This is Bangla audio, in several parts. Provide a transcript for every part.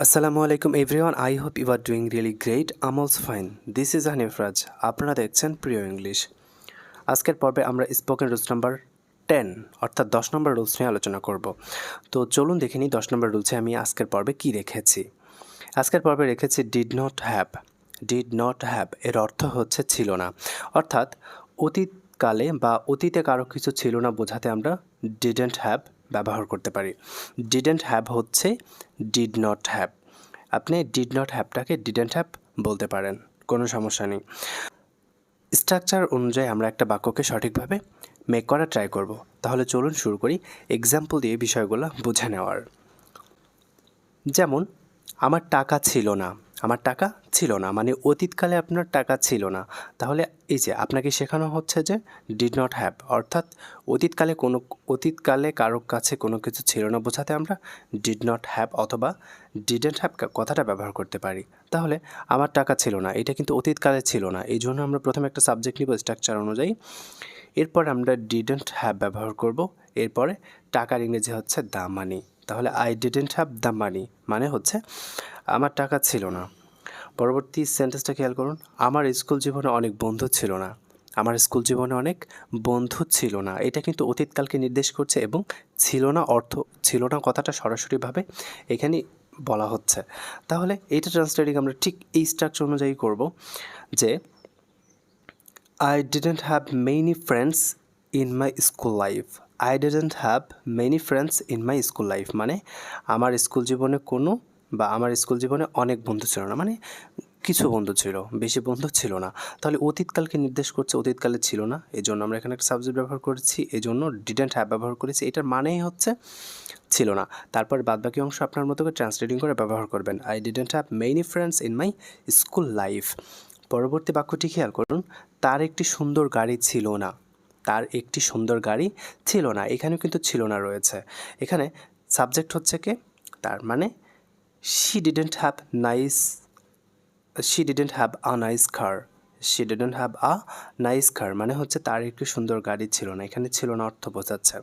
আসসালামু আলাইকুম everyone I hope you are doing really great am also fine this is Hanif Raj আপনারা দেখছেন প্রিয় ইংলিশ আজকের পর্বে আমরা স্পোকেন রুলস নাম্বার টেন অর্থাৎ দশ নম্বর রুলস নিয়ে আলোচনা করব তো চলুন দেখে নিই দশ নম্বর রুলসে আমি আজকের পর্বে কী রেখেছি আজকের পর্বে রেখেছি did not have did not have এর অর্থ হচ্ছে ছিল না অর্থাৎ অতীতকালে বা অতীতে কারও কিছু ছিল না বোঝাতে আমরা ডিডেন্ট হ্যাভ ব্যবহার করতে পারি। ডিডেন্ট হ্যাভ হচ্ছে ডিড নট হ্যাভ আপনি ডিড নট হ্যাভটাকে ডিডেন্ট হ্যাভ বলতে পারেন, কোনো সমস্যা নেই। স্ট্রাকচার অনুযায়ী আমরা একটা বাক্যকে সঠিকভাবে মেক করা ট্রাই করব। তাহলে চলুন শুরু করি এক্সাম্পল দিয়ে বিষয়গুলো বুঝে নেওয়ার। যেমন, আমার টাকা ছিল না। আমার টাকা ছিল না মানে অতীতকালে আপনার টাকা ছিল না। তাহলে এই যে আপনাকে শেখানো হচ্ছে যে ডিড নট হ্যাভ অর্থাৎ অতীতকালে কোনো, অতীতকালে কারোর কাছে কোনো কিছু ছিল না বোঝাতে আমরা ডিড নট হ্যাভ অথবা ডিডেন্ট হ্যাভ কথাটা ব্যবহার করতে পারি। তাহলে আমার টাকা ছিল না, এটা কিন্তু অতীতকালে ছিল না, এই জন্য আমরা প্রথমে একটা সাবজেক্ট নিব স্ট্রাকচার অনুযায়ী। এরপর আমরা ডিডেন্ট হ্যাভ ব্যবহার করব, এরপরে টাকার ইংরেজি হচ্ছে দ্য মানি তাহলে I didn't have the money মানে হচ্ছে আমার টাকা ছিল না। পরবর্তী সেন্টেন্সটা খেয়াল করুন। আমার স্কুল জীবনে অনেক বন্ধু ছিল না। আমার স্কুল জীবনে অনেক বন্ধু ছিল না। এটা কিন্তু অতীতকালকে নির্দেশ করছে এবং ছিল না অর্থ, ছিল না কথাটা সরাসরিভাবে এখানে বলা হচ্ছে। তাহলে এইটা ট্রান্সলেটিং আমরা ঠিক এই স্ট্রাকচার অনুযায়ী করব যে I didn't have many friends in my school life I didn't have many friends in my school life মানে আমার স্কুল জীবনে কোনো বা আমার স্কুল জীবনে অনেক বন্ধু ছিল না মানে কিছু বন্ধু ছিল, বেশি বন্ধু ছিল না। তাহলে অতীতকালকে নির্দেশ করছে অতীতকালে ছিল না এই জন্য আমরা এখানে একটা সাবজেক্ট ব্যবহার করেছি এই জন্য ডিডেন্ট হ্যাভ ব্যবহার করেছি, এটার মানেই হচ্ছে ছিল না। তারপর বাদবাকি অংশ আপনার মতো করে ট্রান্সলেটিং করে ব্যবহার করবেন। I didn't have many friends in my school life পরবর্তী বাক্যটি খেয়াল করুন, তার একটি সুন্দর গাড়ি ছিল না। তার একটি সুন্দর গাড়ি ছিল না, এখানেও কিন্তু ছিল না রয়েছে। এখানে সাবজেক্ট হচ্ছে কে? তার মানে she didn't have nice she didn't have a nice car she didn't have a nice car মানে হচ্ছে তার একটি সুন্দর গাড়ি ছিল না, এখানে ছিল না অর্থ বোঝাচ্ছে।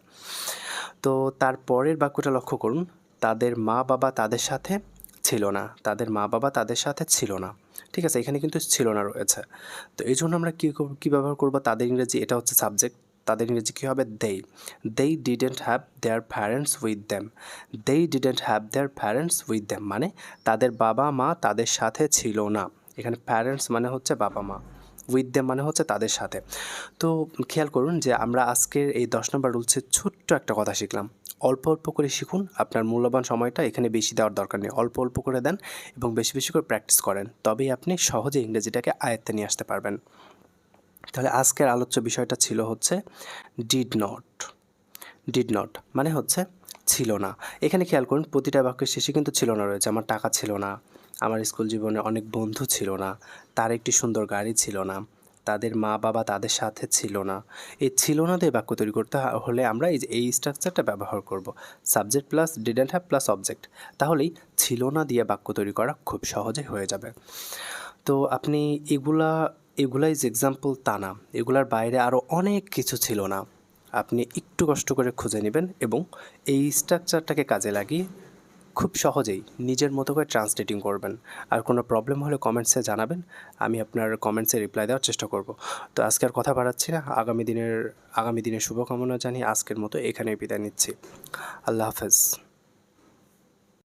তো তার পরের বাক্যটা লক্ষ্য করুন। তাদের মা বাবা তাদের সাথে ছিল না। তাদের মা বাবা তাদের সাথে ছিল না। ঠিক আছে, এখানে কিন্তু ছিল না রয়েছে। তো এই জন্য আমরা কী কী ব্যবহার করব? তাদের ইংরেজি, এটা হচ্ছে সাবজেক্ট তাদের ইংরেজি কী হবে they they didn't have their parents with them they didn't have their parents with them মানে তাদের বাবা মা তাদের সাথে ছিল না। এখানে প্যারেন্টস মানে হচ্ছে বাবা মা। উইথ দেম মানে হচ্ছে তাদের সাথে। তো খেয়াল করুন যে আমরা আজকের এই দশ নম্বর রুলসের ছোট্ট একটা কথা শিখলাম। অল্প অল্প করে শিখুন, আপনার মূল্যবান সময়টা এখানে বেশি দেওয়ার দরকার নেই। অল্প অল্প করে দেন এবং বেশি বেশি করে প্র্যাকটিস করেন। তবেই আপনি সহজে ইংরেজিটাকে আয়ত্তে নিয়ে আসতে পারবেন। তাহলে আজকের আলোচ্য বিষয়টা ছিল হচ্ছে ডিড নট ডিড নট মানে হচ্ছে ছিল না। এখানে খেয়াল করুন, প্রতিটা বাক্যের শেষে কিন্তু ছিল না রয়েছে। আমার টাকা ছিল না, আমার স্কুল জীবনে অনেক বন্ধু ছিল না, তার একটি সুন্দর গাড়ি ছিল না, তাদের মা বাবা তাদের সাথে ছিল না। এই ছিল না দিয়ে বাক্য তৈরি করতে হলে আমরা এই এই স্ট্রাকচারটা ব্যবহার করব। Subject plus didn't have plus object তাহলেই ছিল না দিয়ে বাক্য তৈরি করা খুব সহজে হয়ে যাবে। তো আপনি এগুলা এগুলাই যে এক্সাম্পল তা না। এগুলার বাইরে আরও অনেক কিছু ছিল না। আপনি একটু কষ্ট করে খুঁজে নেবেন এবং এই স্ট্রাকচারটাকে কাজে লাগিয়ে খুব সহজেই নিজের মতো করে ট্রান্সলেটিং করবেন। আর কোনো প্রবলেম হলে কমেন্টসে জানাবেন, আমি আপনার কমেন্টসে রিপ্লাই দেওয়ার চেষ্টা করব। তো আজকে আর কথা বাড়াচ্ছি না। আগামী দিনের আগামী দিনের শুভকামনা জানিয়ে আজকের মতো এখানেই বিদায় নিচ্ছি। আল্লাহ হাফেজ।